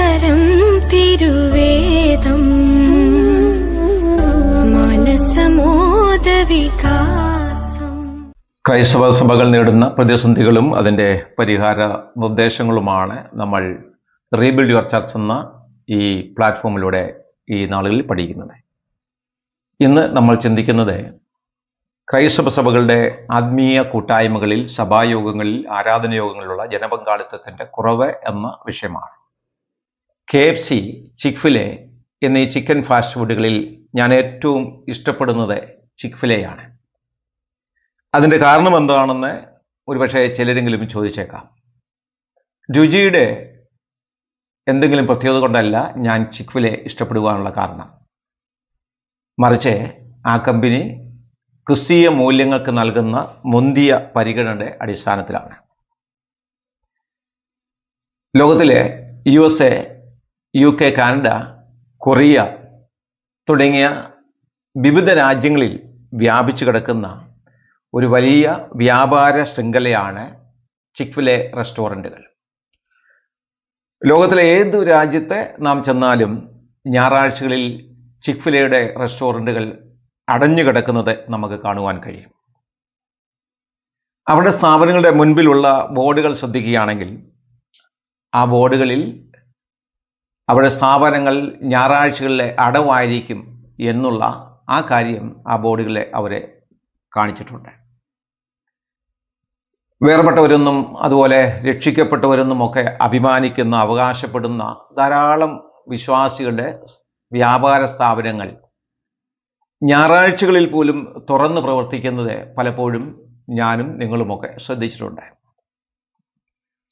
തരം തിരുവേദം. മനസമോദവികാസം ക്രൈസ്തവ സഭകൾ നേടുന്ന പ്രതിസന്ധികളും അതിന്റെ പരിഹാര നിർദ്ദേശങ്ങളുമാണ് നമ്മൾ റീബിൽഡ് യുവർ ചർച്ച് എന്ന ഈ പ്ലാറ്റ്ഫോമിലൂടെ ഈ നാളുകളിൽ പഠിക്കുന്നത്. ഇന്ന് നമ്മൾ ചിന്തിക്കുന്നത് ക്രൈസ്തവ സഭകളുടെ ആത്മീയ കൂട്ടായ്മകളിൽ സഭായോഗങ്ങളിൽ ആരാധനയോഗങ്ങളിലുള്ള ജനപങ്കാളിത്തത്തിന്റെ കുറവ് എന്ന വിഷയമാണ്. കെ എഫ് സി ചിക്ഫിലെ എന്നീ ചിക്കൻ ഫാസ്റ്റ് ഫുഡുകളിൽ ഞാൻ ഏറ്റവും ഇഷ്ടപ്പെടുന്നത് ചിക്ഫിലെയാണ് അതിന്റെ കാരണം എന്താണെന്ന് ഒരുപക്ഷെ ചിലരെങ്കിലും ചോദിച്ചേക്കാം. രുചിയുടെ എന്തെങ്കിലും പ്രത്യേകത കൊണ്ടല്ല ഞാൻ ചിക്ഫിലെ ഇഷ്ടപ്പെടുവാനുള്ള കാരണം. മറിച്ച് ആ കമ്പനി ക്രിസ്തീയ മൂല്യങ്ങൾക്ക് നൽകുന്ന മുന്തിയ പരിഗണനയുടെ അടിസ്ഥാനത്തിലാണ്. ലോകത്തിലെ U S A U K Canada Korea തുടങ്ങിയ വിവിധ രാജ്യങ്ങളിൽ വ്യാപിച്ചു കിടക്കുന്ന ഒരു വലിയ വ്യാപാര ശൃംഖലയാണ് ചിക്ഫിലെ റെസ്റ്റോറന്റുകൾ ലോകത്തിലെ ഏത് രാജ്യത്തെ നാം ചെന്നാലും ഞായറാഴ്ചകളിൽ ചിക്ഫിലയുടെ റെസ്റ്റോറന്റുകൾ അടഞ്ഞു കിടക്കുന്നത് നമുക്ക് കാണുവാൻ കഴിയും. അവിടെ സ്ഥാപനങ്ങളുടെ മുൻപിലുള്ള ബോർഡുകൾ ശ്രദ്ധിക്കുകയാണെങ്കിൽ ആ ബോർഡുകളിൽ അവിടെ സ്ഥാപനങ്ങൾ ഞായറാഴ്ചകളിലെ അടവായിരിക്കും എന്നുള്ള ആ കാര്യം ആ ബോർഡുകളെ അവരെ കാണിച്ചിട്ടുണ്ട്. വേർപെട്ടവരെന്നും അതുപോലെ രക്ഷിക്കപ്പെട്ടവരെന്നും ഒക്കെ അഭിമാനിക്കുന്ന അവകാശപ്പെടുന്ന ധാരാളം വിശ്വാസികളുടെ വ്യാപാര സ്ഥാപനങ്ങൾ ഞായറാഴ്ചകളിൽ പോലും തുറന്ന് പ്രവർത്തിക്കുന്നത് പലപ്പോഴും ഞാനും നിങ്ങളുമൊക്കെ ശ്രദ്ധിച്ചിട്ടുണ്ട്.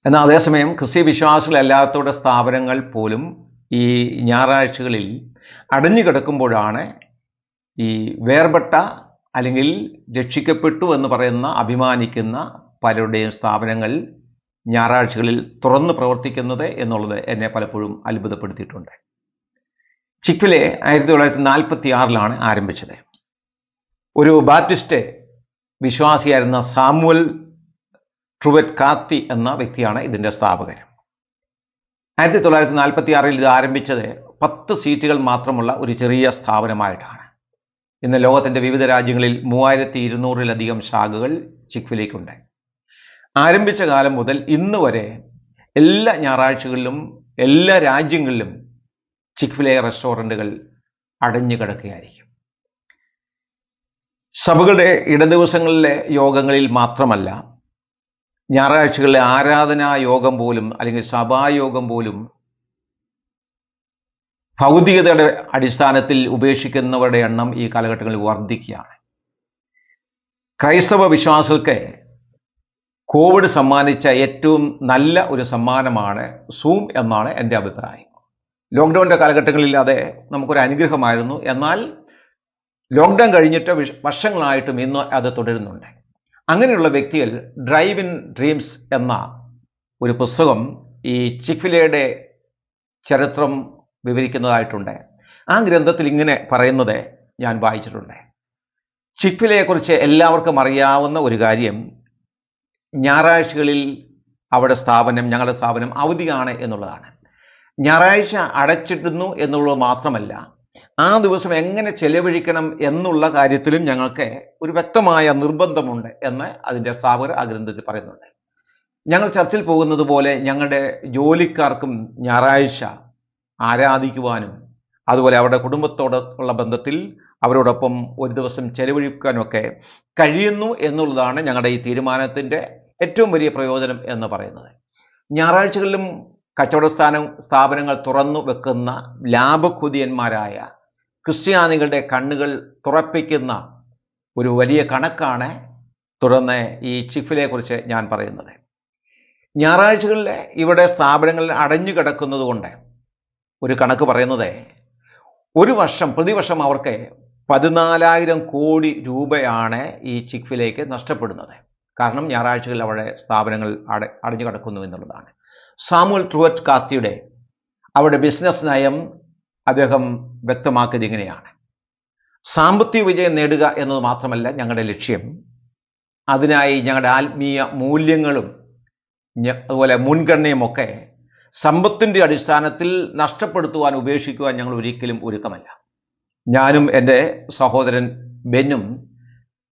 എന്നാൽ അതേസമയം ക്രിസ്ത്യ വിശ്വാസികളല്ലാത്തവരുടെ സ്ഥാപനങ്ങൾ പോലും ഈ ഞായറാഴ്ചകളിൽ അടഞ്ഞു കിടക്കുമ്പോഴാണ് ഈ വേർപെട്ട അല്ലെങ്കിൽ രക്ഷിക്കപ്പെട്ടു എന്ന് പറയുന്ന അഭിമാനിക്കുന്ന പലരുടെയും സ്ഥാപനങ്ങൾ ഞായറാഴ്ചകളിൽ തുറന്ന് പ്രവർത്തിക്കുന്നത് എന്നുള്ളത് എന്നെ പലപ്പോഴും അത്ഭുതപ്പെടുത്തിയിട്ടുണ്ട്. ചിക്വിലെ ആയിരത്തി തൊള്ളായിരത്തി നാൽപ്പത്തി ആറിലാണ് ആരംഭിച്ചത്. ഒരു ബാപ്റ്റിസ്റ്റ് വിശ്വാസിയായിരുന്ന സാമുവൽ ട്രുവറ്റ് കാത്തി എന്ന വ്യക്തിയാണ് ഇതിന്റെ സ്ഥാപകൻ. ആയിരത്തി തൊള്ളായിരത്തി നാൽപ്പത്തി ആറിൽ ഇത് ആരംഭിച്ചത് പത്ത് സീറ്റുകൾ മാത്രമുള്ള ഒരു ചെറിയ സ്ഥാപനമായിട്ടാണ്. ഇന്ന് ലോകത്തിന്റെ വിവിധ രാജ്യങ്ങളിൽ മൂവായിരത്തി ഇരുന്നൂറിലധികം ശാഖകൾ ചിക്വിലേക്കുണ്ട് ആരംഭിച്ച കാലം മുതൽ ഇന്ന് വരെ എല്ലാ ഞായറാഴ്ചകളിലും എല്ലാ രാജ്യങ്ങളിലും ചിക്ഫിലെ റെസ്റ്റോറന്റുകൾ അടഞ്ഞു കിടക്കുകയായിരിക്കും. സഭകളുടെ ഇടദിവസങ്ങളിലെ യോഗങ്ങളിൽ മാത്രമല്ല ഞായറാഴ്ചകളിലെ ആരാധനാ യോഗം പോലും അല്ലെങ്കിൽ സഭായോഗം പോലും ഭൗതികതയുടെ അടിസ്ഥാനത്തിൽ ഉപേക്ഷിക്കുന്നവരുടെ എണ്ണം ഈ കാലഘട്ടങ്ങളിൽ വർദ്ധിക്കുകയാണ്. ക്രൈസ്തവ വിശ്വാസികൾക്ക് കോവിഡ് സമ്മാനിച്ച ഏറ്റവും നല്ല ഒരു സമ്മാനമാണ് സൂം എന്നാണ് എന്റെ അഭിപ്രായം. ലോക്ക്ഡൗണിന്റെ കാലഘട്ടങ്ങളിൽ അത് നമുക്കൊരു അനുഗ്രഹമായിരുന്നു. എന്നാൽ ലോക്ക്ഡൗൺ കഴിഞ്ഞിട്ട് വർഷങ്ങളായിട്ടും ഇന്ന് അത് തുടരുന്നുണ്ട്. അങ്ങനെയുള്ള വ്യക്തികൾ ഡ്രൈവ് ഇൻ ഡ്രീംസ് എന്ന ഒരു പുസ്തകം ഈ ചിക്ഫിലയുടെ ചരിത്രം വിവരിക്കുന്നതായിട്ടുണ്ട്. ആ ഗ്രന്ഥത്തിൽ ഇങ്ങനെ പറയുന്നത് ഞാൻ വായിച്ചിട്ടുണ്ട്. ചിക്ഫിലയെക്കുറിച്ച് എല്ലാവർക്കും അറിയാവുന്ന ഒരു കാര്യം ഞായറാഴ്ചകളിൽ അവിടെ സ്ഥാപനം ഞങ്ങളുടെ സ്ഥാപനം അവധിയാണ് എന്നുള്ളതാണ്. ഞായറാഴ്ച അടച്ചിടുന്നു എന്നുള്ളത് മാത്രമല്ല ആ ദിവസം എങ്ങനെ ചെലവഴിക്കണം എന്നുള്ള കാര്യത്തിലും ഞങ്ങൾക്ക് ഒരു വ്യക്തമായ നിർബന്ധമുണ്ട് എന്ന് അതിന്റെ സ്ഥാപകർ ആ ഗ്രന്ഥത്തിൽ പറയുന്നുണ്ട്. ഞങ്ങൾ ചർച്ചിൽ പോകുന്നത് പോലെ ഞങ്ങളുടെ ജോലിക്കാർക്കും ഞായറാഴ്ച ആരാധിക്കുവാനും അതുപോലെ അവരുടെ കുടുംബത്തോടുള്ള ബന്ധത്തിൽ അവരോടൊപ്പം ഒരു ദിവസം ചെലവഴിക്കാനൊക്കെ കഴിയുന്നു എന്നുള്ളതാണ് ഞങ്ങളുടെ ഈ തീരുമാനത്തിന്റെ ഏറ്റവും വലിയ പ്രയോജനം എന്ന് പറയുന്നത്. ഞായറാഴ്ചകളിലും കച്ചവട സ്ഥാനം സ്ഥാപനങ്ങൾ തുറന്നു വെക്കുന്ന ലാഭക്കുതിയന്മാരായ ക്രിസ്ത്യാനികളുടെ കണ്ണുകൾ തുറപ്പിക്കുന്ന ഒരു വലിയ കണക്കാണ് തുടർന്ന് ഈ ചിഫിലെ കുറിച്ച് ഞാൻ പറയുന്നത്. ഞായറാഴ്ചകളിൽ ഇവിടെ സ്ഥാപനങ്ങളിൽ അടഞ്ഞു കിടക്കുന്നതുകൊണ്ട് ഒരു കണക്ക് പറയുന്നത് ഒരു വർഷം പ്രതിവർഷം അവർക്ക് പതിനാലായിരം കോടി രൂപയാണ് ഈ ചിക്ഫിലേക്ക് നഷ്ടപ്പെടുന്നത്. കാരണം ഞായറാഴ്ചകളിൽ അവിടെ സ്ഥാപനങ്ങൾ അട അടഞ്ഞു കിടക്കുന്നു എന്നുള്ളതാണ്. സാമുൽ ട്രുവറ്റ് കാത്തിയുടെ അവിടെ ബിസിനസ് നയം അദ്ദേഹം വ്യക്തമാക്കിയത് ഇങ്ങനെയാണ്. സാമ്പത്തിക വിജയം നേടുക എന്നത് മാത്രമല്ല ഞങ്ങളുടെ ലക്ഷ്യം. അതിനായി ഞങ്ങളുടെ ആത്മീയ മൂല്യങ്ങളും അതുപോലെ മുൻഗണനയുമൊക്കെ സമ്പത്തിന്റെ അടിസ്ഥാനത്തിൽ നഷ്ടപ്പെടുത്തുവാൻ ഉപേക്ഷിക്കുവാൻ ഞങ്ങൾ ഒരിക്കലും ഒരുക്കമല്ല. ഞാനും എന്റെ സഹോദരൻ ബെന്നും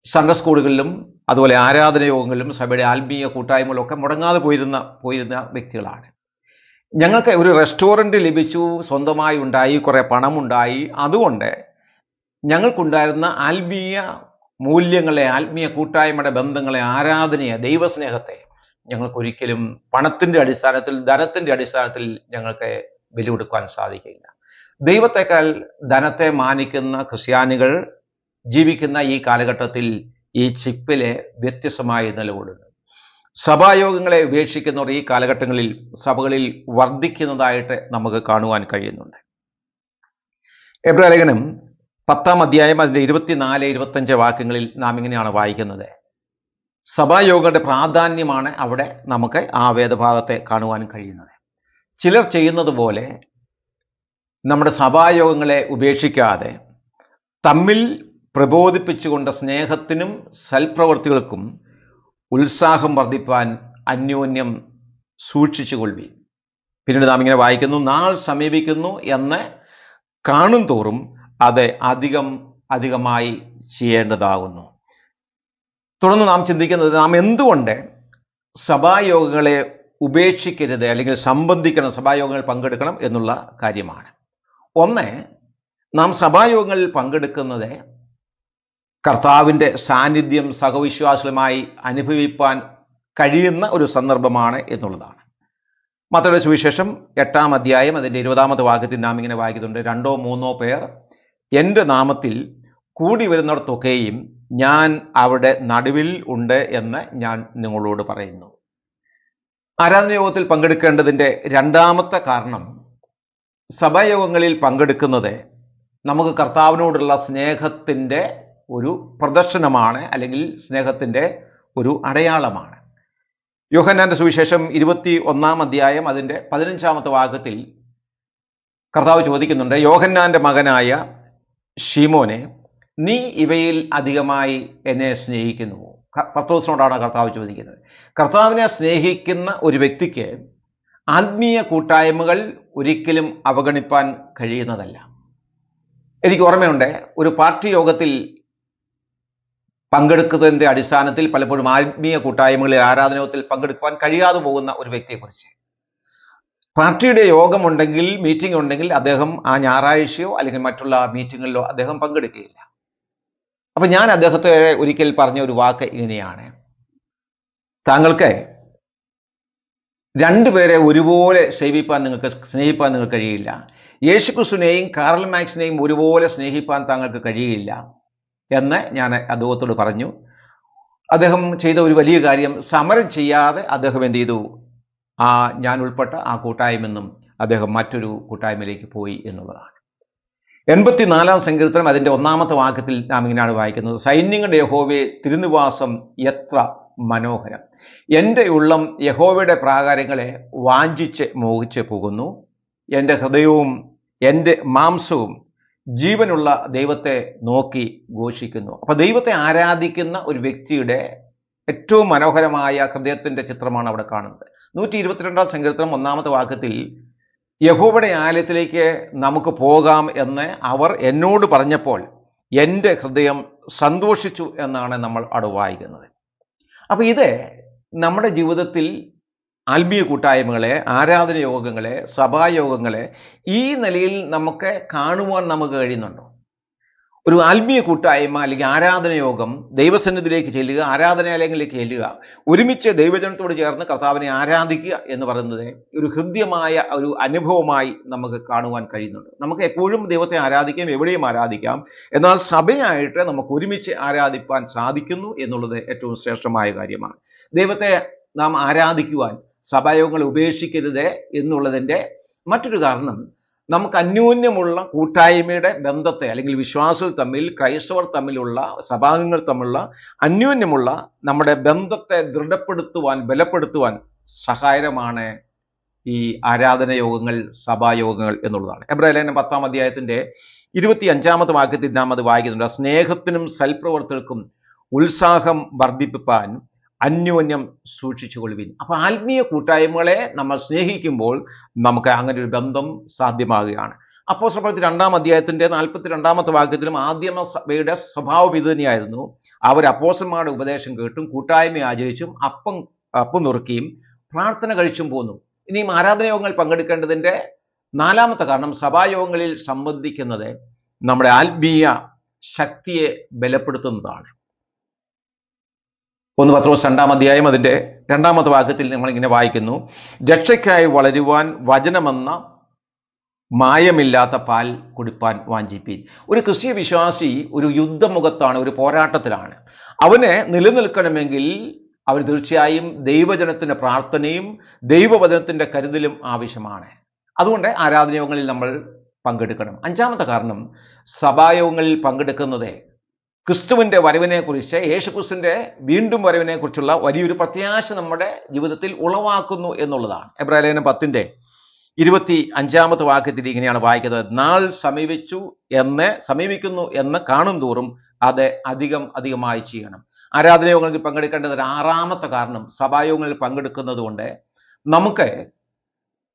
സൺഡേ സ്കൂളുകളിലും അതുപോലെ ആരാധന യോഗങ്ങളിലും സഭയുടെ ആത്മീയ കൂട്ടായ്മകളൊക്കെ മുടങ്ങാതെ പോയിരുന്ന പോയിരുന്ന വ്യക്തികളാണ്. ഞങ്ങൾക്ക് ഒരു റെസ്റ്റോറന്റ് ലഭിച്ചു സ്വന്തമായി ഉണ്ടായി കുറേ പണമുണ്ടായി. അതുകൊണ്ട് ഞങ്ങൾക്കുണ്ടായിരുന്ന ആത്മീയ മൂല്യങ്ങളെ ആത്മീയ കൂട്ടായ്മയുടെ ബന്ധങ്ങളെ ആരാധനയെ ദൈവസ്നേഹത്തെ ഞങ്ങൾക്കൊരിക്കലും പണത്തിന്റെ അടിസ്ഥാനത്തിൽ ധനത്തിന്റെ അടിസ്ഥാനത്തിൽ ഞങ്ങൾക്ക് വിലകൊടുക്കാൻ സാധിക്കില്ല ദൈവത്തെക്കാൾ ധനത്തെ മാനിക്കുന്ന ക്രിസ്ത്യാനികൾ ജീവിക്കുന്ന ഈ കാലഘട്ടത്തിൽ ഈ ചിപ്പിലെ വ്യത്യസ്തമായി നിലകൊള്ളുന്നു. സഭായോഗങ്ങളെ ഉപേക്ഷിക്കുന്നവർ ഈ കാലഘട്ടങ്ങളിൽ സഭകളിൽ വർദ്ധിക്കുന്നതായിട്ട് നമുക്ക് കാണുവാൻ കഴിയുന്നുണ്ട്. എബ്രാലേഖനം പത്താം അധ്യായം അതിന്റെ ഇരുപത്തിനാല് ഇരുപത്തഞ്ച് വാക്യങ്ങളിൽ നാം ഇങ്ങനെയാണ് വായിക്കുന്നത്. സഭായോഗങ്ങളുടെ പ്രാധാന്യമാണ് അവിടെ നമുക്ക് ആ വേദഭാഗത്തെ കാണുവാൻ കഴിയുന്നത്. ചിലർ ചെയ്യുന്നത് പോലെ നമ്മുടെ സഭായോഗങ്ങളെ ഉപേക്ഷിക്കാതെ തമ്മിൽ പ്രബോധിപ്പിച്ചുകൊണ്ട സ്നേഹത്തിനും സൽപ്രവർത്തികൾക്കും ഉത്സാഹം വർദ്ധിപ്പാൻ അന്യോന്യം സൂക്ഷിച്ചു കൊള്ളി പിന്നീട് നാം ഇങ്ങനെ വായിക്കുന്നു നാൾ സമീപിക്കുന്നു എന്ന് കാണും തോറും അത് അധികം അധികമായി ചെയ്യേണ്ടതാകുന്നു. തുടർന്ന് നാം ചിന്തിക്കുന്നത് നാം എന്തുകൊണ്ട് സഭായോഗങ്ങളെ ഉപേക്ഷിക്കരുത് അല്ലെങ്കിൽ സംബന്ധിക്കണം സഭായോഗങ്ങളിൽ പങ്കെടുക്കണം എന്നുള്ള കാര്യമാണ്. ഒന്ന് നാം സഭായോഗങ്ങളിൽ പങ്കെടുക്കുന്നത് കർത്താവിന്റെ സാന്നിധ്യം സഹവിശ്വാസികളുമായി അനുഭവിപ്പാൻ കഴിയുന്ന ഒരു സന്ദർഭമാണ് എന്നുള്ളതാണ്. മത്തയുടെ സുവിശേഷം എട്ടാം അധ്യായം അതിന്റെ ഇരുപതാമത്തെ വാക്യത്തിൽ നാം ഇങ്ങനെ വായിക്കുന്നുണ്ട്. രണ്ടോ മൂന്നോ പേർ എന്റെ നാമത്തിൽ കൂടി വരുന്നിടത്തൊക്കെയും ഞാൻ അവിടെ നടുവിൽ ഉണ്ട് എന്ന് ഞാൻ നിങ്ങളോട് പറയുന്നു. ആരാധനയോഗത്തിൽ പങ്കെടുക്കേണ്ടതിന്റെ രണ്ടാമത്തെ കാരണം സഭായോഗങ്ങളിൽ പങ്കെടുക്കുന്നത് നമുക്ക് കർത്താവിനോടുള്ള സ്നേഹത്തിന്റെ ഒരു പ്രദർശനമാണ് അല്ലെങ്കിൽ സ്നേഹത്തിന്റെ ഒരു അടയാളമാണ്. യോഹന്നാന്റെ സുവിശേഷം ഇരുപത്തി ഒന്നാം അധ്യായം അതിന്റെ പതിനഞ്ചാമത്തെ വാക്യത്തിൽ കർത്താവ് ചോദിക്കുന്നുണ്ട് യോഹന്നാന്റെ മകനായ ഷീമോനെ നീ ഇവയിൽ അധികമായി എന്നെ സ്നേഹിക്കുന്നുവോ? പത്രോസിനോടാണ് കർത്താവ് ചോദിക്കുന്നത്. കർത്താവിനെ സ്നേഹിക്കുന്ന ഒരു വ്യക്തിക്ക് ആത്മീയ കൂട്ടായ്മകൾ ഒരിക്കലും അവഗണിപ്പാൻ കഴിയുന്നതല്ല. എനിക്ക് ഓർമ്മയുണ്ട് ഒരു പാർട്ടി യോഗത്തിൽ പങ്കെടുക്കുന്നതിന്റെ അടിസ്ഥാനത്തിൽ പലപ്പോഴും ആത്മീയ കൂട്ടായ്മകളിൽ ആരാധനയോഗത്തിൽ പങ്കെടുക്കുവാൻ കഴിയാതെ പോകുന്ന ഒരു വ്യക്തിയെക്കുറിച്ച്. പാർട്ടിയുടെ യോഗമുണ്ടെങ്കിൽ മീറ്റിംഗ് ഉണ്ടെങ്കിൽ അദ്ദേഹം ആ ഞായറാഴ്ചയോ അല്ലെങ്കിൽ മറ്റുള്ള മീറ്റിങ്ങുകളിലോ അദ്ദേഹം പങ്കെടുക്കുകയില്ല. അപ്പം ഞാൻ അദ്ദേഹത്തെ ഒരിക്കൽ പറഞ്ഞ ഒരു വാക്ക് ഇങ്ങനെയാണ്. താങ്കൾക്ക് രണ്ടുപേരെ ഒരുപോലെ സേവിപ്പാൻ നിങ്ങൾക്ക് സ്നേഹിപ്പാൻ നിങ്ങൾക്ക് കഴിയില്ല. യേശുക്രിസ്തുവിനെയും കാർൽ മാക്സിനെയും ഒരുപോലെ സ്നേഹിപ്പാൻ താങ്കൾക്ക് കഴിയില്ല. എന്ന് ഞാൻ അദ്ദേഹത്തോട് പറഞ്ഞു. അദ്ദേഹം ചെയ്ത ഒരു വലിയ കാര്യം സമരം ചെയ്യാതെ അദ്ദേഹം എന്ത് ചെയ്തു? ആ ഞാൻ ഉൾപ്പെട്ട ആ കൂട്ടായ്മെന്നും അദ്ദേഹം മറ്റൊരു കൂട്ടായ്മയിലേക്ക് പോയി എന്നുള്ളതാണ്. എൺപത്തിനാലാം സങ്കീർത്തനം അതിന്റെ ഒന്നാമത്തെ വാക്യത്തിൽ നാം ഇങ്ങനെയാണ് വായിക്കുന്നത്. സൈന്യങ്ങളുടെ യഹോവെ തിരുനിവാസം എത്ര മനോഹരം. എന്റെ ഉള്ളം യഹോവയുടെ പ്രാകാരങ്ങളെ വാഞ്ചിച്ച് മോഹിച്ച് പോകുന്നു. എന്റെ ഹൃദയവും എന്റെ മാംസവും ജീവനുള്ള ദൈവത്തെ നോക്കി ഘോഷിക്കുന്നു. അപ്പോൾ ദൈവത്തെ ആരാധിക്കുന്ന ഒരു വ്യക്തിയുടെ ഏറ്റവും മനോഹരമായ ഹൃദയത്തിന്റെ ചിത്രമാണ് അവിടെ കാണുന്നത്. നൂറ്റി ഇരുപത്തിരണ്ടാം സങ്കീർത്തനം ഒന്നാമത്തെ വാക്യത്തിൽ യഹോവയുടെ ആലയത്തിലേക്ക് നമുക്ക് പോകാം എന്ന് അവർ എന്നോട് പറഞ്ഞപ്പോൾ എന്റെ ഹൃദയം സന്തോഷിച്ചു എന്നാണ് നമ്മൾ അവിടെ വായിക്കുന്നത്. അപ്പോൾ ഇത് നമ്മുടെ ജീവിതത്തിൽ ആത്മീയ കൂട്ടായ്മകളെ ആരാധന യോഗങ്ങളെ സഭായോഗങ്ങളെ ഈ നിലയിൽ നമുക്ക് കാണുവാൻ നമുക്ക് കഴിയുന്നുണ്ടോ? ഒരു ആത്മീയ കൂട്ടായ്മ അല്ലെങ്കിൽ ആരാധന യോഗം ദൈവസന്നിധിയിലേക്ക് ചെല്ലുക ആരാധനാലയങ്ങളിലേക്ക് ചെല്ലുക ഒരുമിച്ച് ദൈവജനത്തോട് ചേർന്ന് കർത്താവിനെ ആരാധിക്കുക എന്ന് പറയുന്നത് ഒരു ഹൃദ്യമായ ഒരു അനുഭവമായി നമുക്ക് കാണുവാൻ കഴിയുന്നുണ്ട്. നമുക്ക് എപ്പോഴും ദൈവത്തെ ആരാധിക്കാം എവിടെയും ആരാധിക്കാം. എന്നാൽ സഭയായിട്ട് നമുക്ക് ഒരുമിച്ച് ആരാധിപ്പാൻ സാധിക്കുന്നു എന്നുള്ളത് ഏറ്റവും ശ്രേഷ്ഠമായ കാര്യമാണ്. ദൈവത്തെ നാം ആരാധിക്കുവാൻ സഭായോഗങ്ങൾ ഉപേക്ഷിക്കരുത് എന്നുള്ളതിന്റെ മറ്റൊരു കാരണം നമുക്ക് അന്യോന്യമുള്ള കൂട്ടായ്മയുടെ ബന്ധത്തെ അല്ലെങ്കിൽ വിശ്വാസികൾ തമ്മിൽ ക്രൈസ്തവർ തമ്മിലുള്ള സഭാംഗങ്ങൾ തമ്മിലുള്ള അന്യോന്യമുള്ള നമ്മുടെ ബന്ധത്തെ ദൃഢപ്പെടുത്തുവാൻ ബലപ്പെടുത്തുവാൻ സഹായകരമാണ് ഈ ആരാധന യോഗങ്ങൾ സഭായോഗങ്ങൾ എന്നുള്ളതാണ്. എബ്രാഹിലേന പത്താം അധ്യായത്തിന്റെ ഇരുപത്തി അഞ്ചാമത്തെ വാക്യത്തിൽ നാം അത് വായിക്കുന്നുണ്ട്. സ്നേഹത്തിനും സൽപ്രവർത്തകർക്കും ഉത്സാഹം വർദ്ധിപ്പിപ്പാൻ അന്യോന്യം സൂക്ഷിച്ചു കൊള്ളുവിൻ അപ്പൊ ആത്മീയ കൂട്ടായ്മകളെ നമ്മൾ സ്നേഹിക്കുമ്പോൾ നമുക്ക് അങ്ങനെ ഒരു ബന്ധം സാധ്യമാകുകയാണ്. അപ്പോൾ പ്രവൃത്തി രണ്ടാം അധ്യായത്തിന്റെ നാൽപ്പത്തി രണ്ടാമത്തെ വാക്യത്തിലും ആദ്യമ സഭയുടെ സ്വഭാവം ഇത് തന്നെയായിരുന്നു. അവർ അപ്പോസന്മാരുടെ ഉപദേശം കേട്ടും കൂട്ടായ്മ ആചരിച്ചും അപ്പം അപ്പം നുറുക്കിയും പ്രാർത്ഥന കഴിച്ചും പോന്നു. ഇനിയും ആരാധനയോഗങ്ങൾ പങ്കെടുക്കേണ്ടതിന്റെ നാലാമത്തെ കാരണം സഭായോഗങ്ങളിൽ സംബന്ധിക്കുന്നത് നമ്മുടെ ആത്മീയ ശക്തിയെ ബലപ്പെടുത്തുന്നതാണ്. ഒന്ന് പത്രോസ് രണ്ടാം അധ്യായം അതിന്റെ രണ്ടാമത്തെ വാക്യത്തിൽ നമ്മൾ ഇങ്ങനെ വായിക്കുന്നു. രക്ഷയ്ക്കായി വളരുവാൻ വചനമെന്ന മായമില്ലാത്ത പാൽ കുടിപ്പാൻ വാഞ്ചിപ്പീൻ. ഒരു ക്രിസ്തീയ വിശ്വാസി ഒരു യുദ്ധമുഖത്താണ് ഒരു പോരാട്ടത്തിലാണ്. അവനെ നിലനിൽക്കണമെങ്കിൽ അവൻ തീർച്ചയായും ദൈവജനത്തിന്റെ പ്രാർത്ഥനയും ദൈവവചനത്തിന്റെ കരുതലും ആവശ്യമാണ്. അതുകൊണ്ട് ആരാധനയോഗങ്ങളിൽ നമ്മൾ പങ്കെടുക്കണം. അഞ്ചാമത്തെ കാരണം സഭായോഗങ്ങളിൽ പങ്കെടുക്കുന്നത് ക്രിസ്തുവിന്റെ വരവിനെക്കുറിച്ച് യേശുക്രിസ്തുവിന്റെ വീണ്ടും വരവിനെക്കുറിച്ചുള്ള വലിയൊരു പ്രത്യാശ നമ്മുടെ ജീവിതത്തിൽ ഉളവാക്കുന്നു എന്നുള്ളതാണ്. എബ്രാലേഖനം പത്തിന്റെ ഇരുപത്തി അഞ്ചാമത്തെ വാക്യത്തിൽ ഇങ്ങനെയാണ് വായിക്കുന്നത്. നാൾ സമീപിച്ചു എന്ന് സമീപിക്കുന്നു എന്ന് കാണും തോറും അത് അധികം അധികമായി ചെയ്യണം. ആരാധനയോഗങ്ങളിൽ പങ്കെടുക്കേണ്ടത് ആറാമത്തെ കാരണം സഭായോഗങ്ങളിൽ പങ്കെടുക്കുന്നത് കൊണ്ട് നമുക്ക്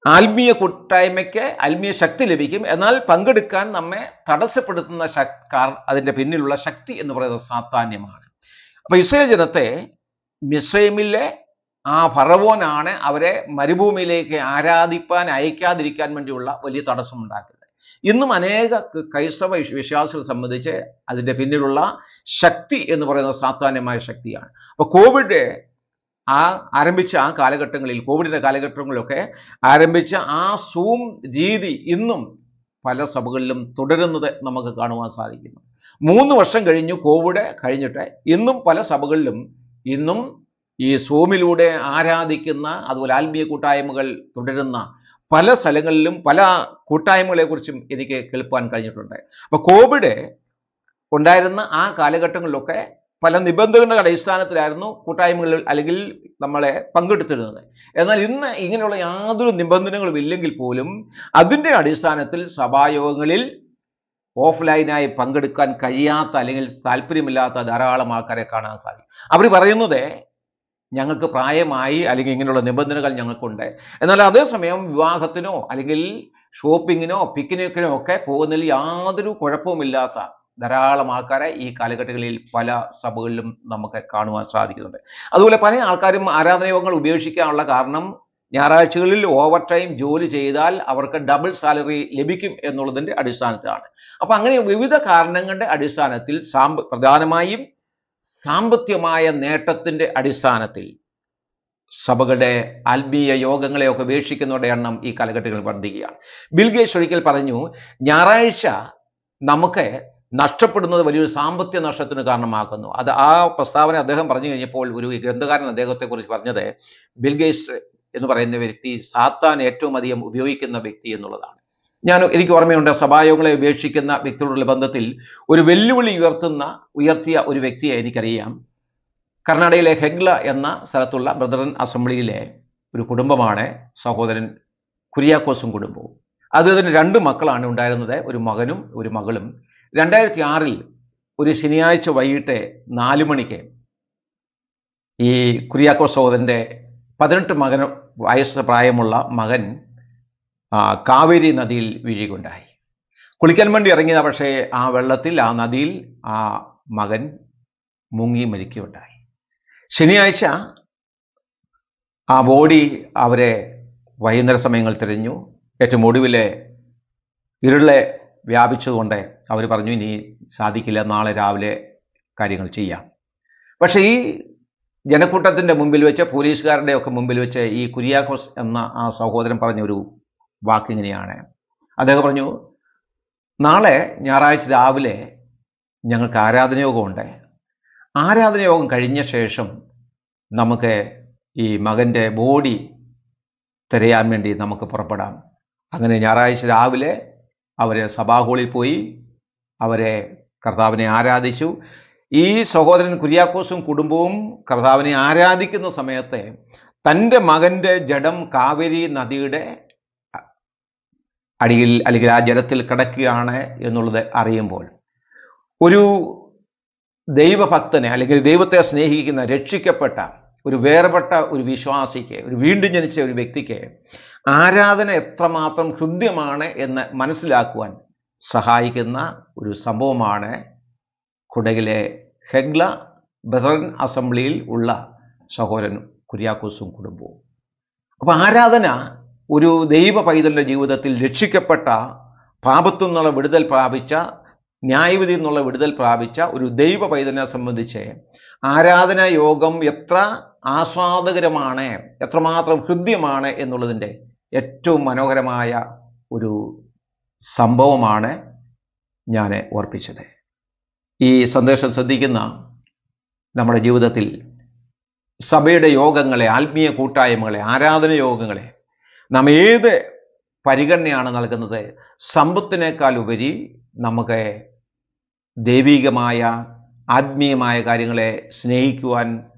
ആത്മീയ കൂട്ടായ്മയ്ക്ക് ആത്മീയ ശക്തി ലഭിക്കും. എന്നാൽ പങ്കെടുക്കാൻ നമ്മെ തടസ്സപ്പെടുത്തുന്ന ശക്കാർ അതിന്റെ പിന്നിലുള്ള ശക്തി എന്ന് പറയുന്നത് സാത്താന്യമാണ്. അപ്പോൾ ഇസ്രയേൽ ജനത്തെ മിസ്രൈമിലെ ആ ഫറവോനാണ് അവരെ മരുഭൂമിയിലേക്ക് ആരാധിപ്പാൻ അയക്കാതിരിക്കാൻ വേണ്ടിയുള്ള വലിയ തടസ്സമുണ്ടാക്കിയത് ഇന്നും അനേക ക്രൈസ്തവ വിശ്വ- വിശ്വാസികളെ സംബന്ധിച്ച് അതിന്റെ പിന്നിലുള്ള ശക്തി എന്ന് പറയുന്നത് സാത്താന്യമായ ശക്തിയാണ്. അപ്പോൾ കോവിഡ് ആ ആരംഭിച്ച ആ കാലഘട്ടങ്ങളിൽ കോവിഡിന്റെ കാലഘട്ടങ്ങളിലൊക്കെ ആരംഭിച്ച ആ സൂം രീതി ഇന്നും പല സഭകളിലും തുടരുന്നത് നമുക്ക് കാണുവാൻ സാധിക്കുന്നു. മൂന്ന് വർഷം കഴിഞ്ഞു കോവിഡ് കഴിഞ്ഞിട്ട് ഇന്നും പല സഭകളിലും ഇന്നും ഈ സൂമിലൂടെ ആരാധിക്കുന്ന അതുപോലെ ആത്മീയ കൂട്ടായ്മകൾ തുടരുന്ന പല സ്ഥലങ്ങളിലും പല കൂട്ടായ്മകളെക്കുറിച്ചും എനിക്ക് കേൾപ്പാൻ കഴിഞ്ഞിട്ടുണ്ട്. അപ്പോൾ കോവിഡ് ഉണ്ടായിരുന്ന ആ കാലഘട്ടങ്ങളിലൊക്കെ പല നിബന്ധനകളുടെ അടിസ്ഥാനത്തിലായിരുന്നു കൂട്ടായ്മകളിൽ അല്ലെങ്കിൽ നമ്മളെ പങ്കെടുത്തിരുന്നത്. എന്നാൽ ഇന്ന് ഇങ്ങനെയുള്ള യാതൊരു നിബന്ധനകളും ഇല്ലെങ്കിൽ പോലും അതിന്റെ അടിസ്ഥാനത്തിൽ സഭായോഗങ്ങളിൽ ഓഫ്ലൈനായി പങ്കെടുക്കാൻ കഴിയാത്ത അല്ലെങ്കിൽ താല്പര്യമില്ലാത്ത ധാരാളം ആൾക്കാരെ കാണാൻ സാധിക്കും. അവർ പറയുന്നത് ഞങ്ങൾക്ക് പ്രായമായി അല്ലെങ്കിൽ ഇങ്ങനെയുള്ള നിബന്ധനകൾ ഞങ്ങൾക്കുണ്ട്. എന്നാൽ അതേസമയം വിവാഹത്തിനോ അല്ലെങ്കിൽ ഷോപ്പിങ്ങിനോ പിക്നിക്കിനോ ഒക്കെ പോകുന്നതിൽ യാതൊരു കുഴപ്പവുമില്ലാത്ത ധാരാളം ആൾക്കാരെ ഈ കാലഘട്ടങ്ങളിൽ പല സഭകളിലും നമുക്ക് കാണുവാൻ സാധിക്കുന്നുണ്ട്. അതുപോലെ പല ആൾക്കാരും ആരാധനയോഗങ്ങൾ ഉപേക്ഷിക്കാനുള്ള കാരണം ഞായറാഴ്ചകളിൽ ഓവർ ടൈം ജോലി ചെയ്താൽ അവർക്ക് ഡബിൾ സാലറി ലഭിക്കും എന്നുള്ളതിന്റെ അടിസ്ഥാനത്തിലാണ്. അപ്പം അങ്ങനെ വിവിധ കാരണങ്ങളുടെ അടിസ്ഥാനത്തിൽ സാമ്പ പ്രധാനമായും സാമ്പത്തികമായ നേട്ടത്തിന്റെ അടിസ്ഥാനത്തിൽ സഭകളുടെ ആത്മീയ യോഗങ്ങളെയൊക്കെ ഉപേക്ഷിക്കുന്നവരുടെ എണ്ണം ഈ കാലഘട്ടങ്ങളിൽ വർദ്ധിക്കുകയാണ്. ബിൽഗേഷ് ഒരിക്കൽ പറഞ്ഞു ഞായറാഴ്ച നമുക്ക് നഷ്ടപ്പെടുന്നത് വലിയൊരു സാമ്പത്തിക നഷ്ടത്തിന് കാരണമാക്കുന്നു. അത് ആ പ്രസ്താവന അദ്ദേഹം പറഞ്ഞു കഴിഞ്ഞപ്പോൾ ഒരു ഗ്രന്ഥകാരൻ അദ്ദേഹത്തെക്കുറിച്ച് പറഞ്ഞത് ബിൽഗേസ് എന്ന് പറയുന്ന വ്യക്തി സാത്താൻ ഏറ്റവും അധികം ഉപയോഗിക്കുന്ന വ്യക്തി എന്നുള്ളതാണ്. ഞാൻ എനിക്ക് ഓർമ്മയുണ്ട് സഭായോഗങ്ങളെ ഉപേക്ഷിക്കുന്ന വ്യക്തിയോടുള്ള ബന്ധത്തിൽ ഒരു വെല്ലുവിളി ഉയർത്തുന്ന ഉയർത്തിയ ഒരു വ്യക്തിയെ എനിക്കറിയാം. കർണാടകയിലെ ഹെഗ്ല എന്ന സ്ഥലത്തുള്ള ബ്രദറൻ അസംബ്ലിയിലെ ഒരു കുടുംബമാണ് സഹോദരൻ കുര്യാക്കോസും കുടുംബവും. അദ്ദേഹത്തിന് രണ്ട് മക്കളാണ് ഉണ്ടായിരുന്നത്. ഒരു മകനും ഒരു മകളും. രണ്ടായിരത്തി ആറിൽ ഒരു ശനിയാഴ്ച വൈകിട്ട് നാല് മണിക്ക് ഈ കുര്യാക്കോ സഹോദരന്റെ പതിനെട്ട് മകൻ വയസ്സ് പ്രായമുള്ള മകൻ കാവേരി നദിയിൽ വീഴുകയുണ്ടായി. കുളിക്കാൻ വേണ്ടി ഇറങ്ങിയതാ പക്ഷേ ആ വെള്ളത്തിൽ ആ നദിയിൽ ആ മകൻ മുങ്ങി മരിക്കുകയുണ്ടായി. ശനിയാഴ്ച ആ ബോഡി അവരെ വൈകുന്നേര സമയങ്ങൾ തിരഞ്ഞു. ഏറ്റവും ഒടുവിലെ ഇരുളെ വ്യാപിച്ചതുകൊണ്ട് അവർ പറഞ്ഞു ഇനി സാധിക്കില്ല നാളെ രാവിലെ കാര്യങ്ങൾ ചെയ്യാം. പക്ഷേ ഈ ജനക്കൂട്ടത്തിന്റെ മുമ്പിൽ വെച്ച് പോലീസുകാരുടെ ഒക്കെ മുമ്പിൽ വെച്ച് ഈ കുര്യാക്കോസ് എന്ന ആ സഹോദരൻ പറഞ്ഞ ഒരു വാക്കിങ്ങനെയാണ്. അദ്ദേഹം പറഞ്ഞു നാളെ ഞായറാഴ്ച രാവിലെ ഞങ്ങൾക്ക് ആരാധനയോഗമുണ്ട്. ആരാധനയോഗം കഴിഞ്ഞ ശേഷം നമുക്ക് ഈ മകന്റെ ബോഡി തിരയാൻ വേണ്ടി നമുക്ക് പുറപ്പെടാം. അങ്ങനെ ഞായറാഴ്ച രാവിലെ അവർ സഭാഹോളിൽ പോയി അവരെ കർത്താവിനെ ആരാധിച്ചു. ഈ സഹോദരൻ കുര്യാക്കോസും കുടുംബവും കർത്താവിനെ ആരാധിക്കുന്ന സമയത്ത് തന്റെ മകന്റെ ജഡം കാവേരി നദിയുടെ അടിയിൽ അല്ലെങ്കിൽ ആ ജലത്തിൽ കിടക്കുകയാണ് എന്നുള്ളത് അറിയുമ്പോൾ ഒരു ദൈവഭക്തനെ അല്ലെങ്കിൽ ദൈവത്തെ സ്നേഹിക്കുന്ന രക്ഷിക്കപ്പെട്ട ഒരു വേർപെട്ട ഒരു വിശ്വാസിക്ക് ഒരു വീണ്ടും ജനിച്ച ഒരു വ്യക്തിക്ക് ആരാധന എത്രമാത്രം ഹൃദ്യമാണ് എന്ന് മനസ്സിലാക്കുവാൻ സഹായിക്കുന്ന ഒരു സംഭവമാണ് കുടകിലെ ഹെഗ്ല ബദറൻ അസംബ്ലിയിൽ ഉള്ള സഹോദരൻ കുര്യാക്കോസും കുടുംബവും. അപ്പോൾ ആരാധന ഒരു ദൈവ പൈതലിന്റെ ജീവിതത്തിൽ രക്ഷിക്കപ്പെട്ട പാപത്തു നിന്നുള്ള വിടുതൽ പ്രാപിച്ച ന്യായവിധി എന്നുള്ള വിടുതൽ പ്രാപിച്ച ഒരു ദൈവ പൈതലിനെ സംബന്ധിച്ച് ആരാധന യോഗം എത്ര ആസ്വാദകരമാണ് എത്രമാത്രം ഹൃദ്യമാണ് എന്നുള്ളതിന്റെ ഏറ്റവും മനോഹരമായ ഒരു സംഭവമാണ് ഞാൻ ഓർപ്പിച്ചത്. ഈ സന്ദേശം ശ്രദ്ധിക്കുന്ന നമ്മുടെ ജീവിതത്തിൽ സഭയുടെ യോഗങ്ങളെ ആത്മീയ കൂട്ടായ്മകളെ ആരാധന യോഗങ്ങളെ നാം ഏത് പരിഗണനയാണ് നൽകുന്നത്? സമ്പത്തിനേക്കാൾ ഉപരി നമുക്ക് ദൈവികമായ ആത്മീയമായ കാര്യങ്ങളെ സ്നേഹിക്കുവാൻ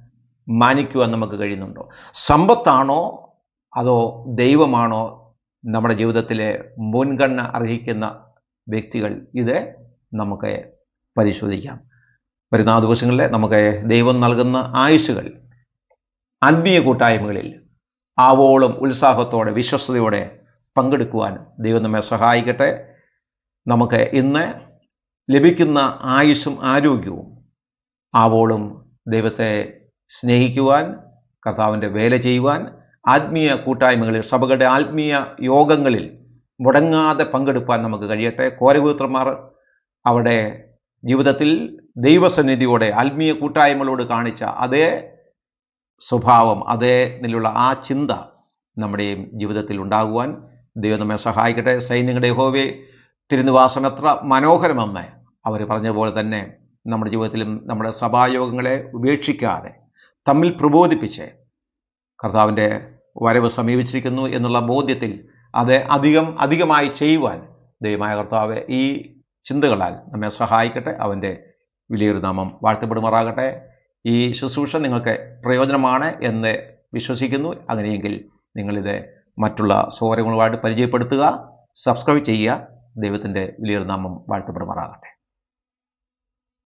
മാനിക്കുവാൻ നമുക്ക് കഴിയുന്നുണ്ടോ? സമ്പത്താണോ അതോ ദൈവമാണോ നമ്മുടെ ജീവിതത്തിലെ മുൻഗണന അർഹിക്കുന്ന വ്യക്തികൾ ഇത് നമുക്ക് പരിശോധിക്കാം. വരുന്ന ദിവസങ്ങളിൽ നമുക്ക് ദൈവം നൽകുന്ന ആയുസ്സുകൾ ആത്മീയ കൂട്ടായ്മകളിൽ ആവോളം ഉത്സാഹത്തോടെ വിശ്വസ്തയോടെ പങ്കെടുക്കുവാൻ ദൈവം നമ്മെ സഹായിക്കട്ടെ. നമുക്ക് ഇന്ന് ലഭിക്കുന്ന ആയുസ്സും ആരോഗ്യവും ആവോളം ദൈവത്തെ സ്നേഹിക്കുവാൻ കർത്താവിന്റെ വേല ചെയ്യുവാൻ ആത്മീയ കൂട്ടായ്മകളിൽ സഭകളുടെ ആത്മീയ യോഗങ്ങളിൽ മുടങ്ങാതെ പങ്കെടുപ്പാൻ നമുക്ക് കഴിയട്ടെ. കോരപുത്രന്മാർ അവിടെ ജീവിതത്തിൽ ദൈവസന്നിധിയോടെ ആത്മീയ കൂട്ടായ്മകളോട് കാണിച്ച അതേ സ്വഭാവം അതേ നിലുള്ള ആ ചിന്ത നമ്മുടെയും ജീവിതത്തിൽ ഉണ്ടാകുവാൻ ദൈവം നമ്മെ സഹായിക്കട്ടെ. സൈന്യങ്ങളുടെ ഹോവെ തിരുനിവാസം എത്ര മനോഹരമെന്ന് അവർ പറഞ്ഞതുപോലെ തന്നെ നമ്മുടെ ജീവിതത്തിലും നമ്മുടെ സഭായോഗങ്ങളെ ഉപേക്ഷിക്കാതെ തമ്മിൽ പ്രബോധിപ്പിച്ച് കർത്താവിന്റെ വരവ് സമീപിച്ചിരിക്കുന്നു എന്നുള്ള ബോധ്യത്തിൽ അത് അധികം അധികമായി ചെയ്യുവാൻ ദൈവമായ കർത്താവ് ഈ ചിന്തകളാൽ നമ്മെ സഹായിക്കട്ടെ. അവന്റെ വലിയൊരു നാമം വാഴ്ത്തപ്പെടുമാറാകട്ടെ. ഈ ശുശ്രൂഷ നിങ്ങൾക്ക് പ്രയോജനമാണ് എന്ന് വിശ്വസിക്കുന്നു. അങ്ങനെയെങ്കിൽ നിങ്ങളിത് മറ്റുള്ള സൗകര്യങ്ങളുമായിട്ട് പരിചയപ്പെടുത്തുക സബ്സ്ക്രൈബ് ചെയ്യുക. ദൈവത്തിന്റെ വലിയൊരു നാമം വാഴ്ത്തപ്പെടുമാറാകട്ടെ.